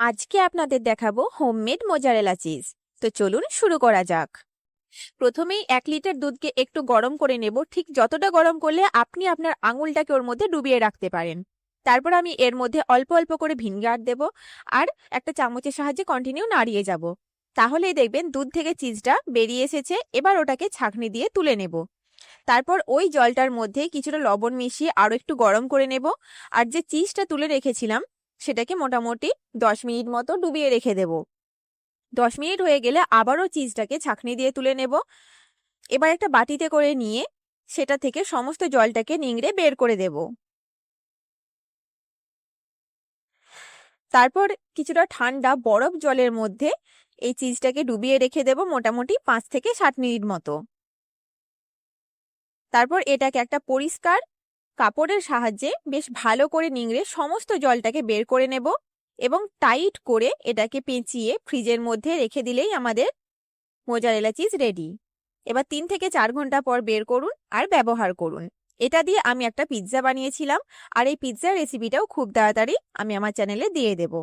আজকে আপনাদের দেখাবো হোমমেড মোজারেলা চিজ। তো চলুন শুরু করা যাক। প্রথমেই এক লিটার দুধকে একটু গরম করে নেব। ঠিক যতটা গরম করলে আপনি আপনার আঙুলটাকে ওর মধ্যে ডুবিয়ে রাখতে পারেন। তারপর আমি এর মধ্যে অল্প অল্প করে ভিনগার দেব আর একটা চামচের সাহায্যে কন্টিনিউ নাড়িয়ে যাব। তাহলেই দেখবেন দুধ থেকে চিজটা বেরিয়ে এসেছে। এবার ওটাকে ছাঁকনি দিয়ে তুলে নেব। তারপর ওই জলটার মধ্যে কিছুটা লবণ মিশিয়ে আরও একটু গরম করে নেব। আর যে চিজটা তুলে রেখেছিলাম সেটাকে মোটামুটি দশ মিনিট মতো ডুবিয়ে রেখে দেব। দশ মিনিট হয়ে গেলে আবারও চিজটাকে ছাঁকনি দিয়ে তুলে নেব। এবার একটা বাটিতে করে নিয়ে সেটা থেকে সমস্ত জলটাকে নিংড়ে বের করে দেব। তারপর কিছুটা ঠান্ডা বরফ জলের মধ্যে এই চিজটাকে ডুবিয়ে রেখে দেব মোটামুটি পাঁচ থেকে ষাট মিনিট মতো। তারপর এটাকে একটা পরিষ্কার কাপড়ের সাহায্যে বেশ ভালো করে নিংড়ে সমস্ত জলটাকে বের করে নেব এবং টাইট করে এটাকে পেঁচিয়ে ফ্রিজের মধ্যে রেখে দিলেই আমাদের মোজারেলা চিজ রেডি। এবার তিন থেকে চার ঘণ্টা পর বের করুন আর ব্যবহার করুন। এটা দিয়ে আমি একটা পিৎজা বানিয়েছিলাম আর এই পিৎজার রেসিপিটাও খুব তাড়াতাড়ি আমি আমার চ্যানেলে দিয়ে দেবো।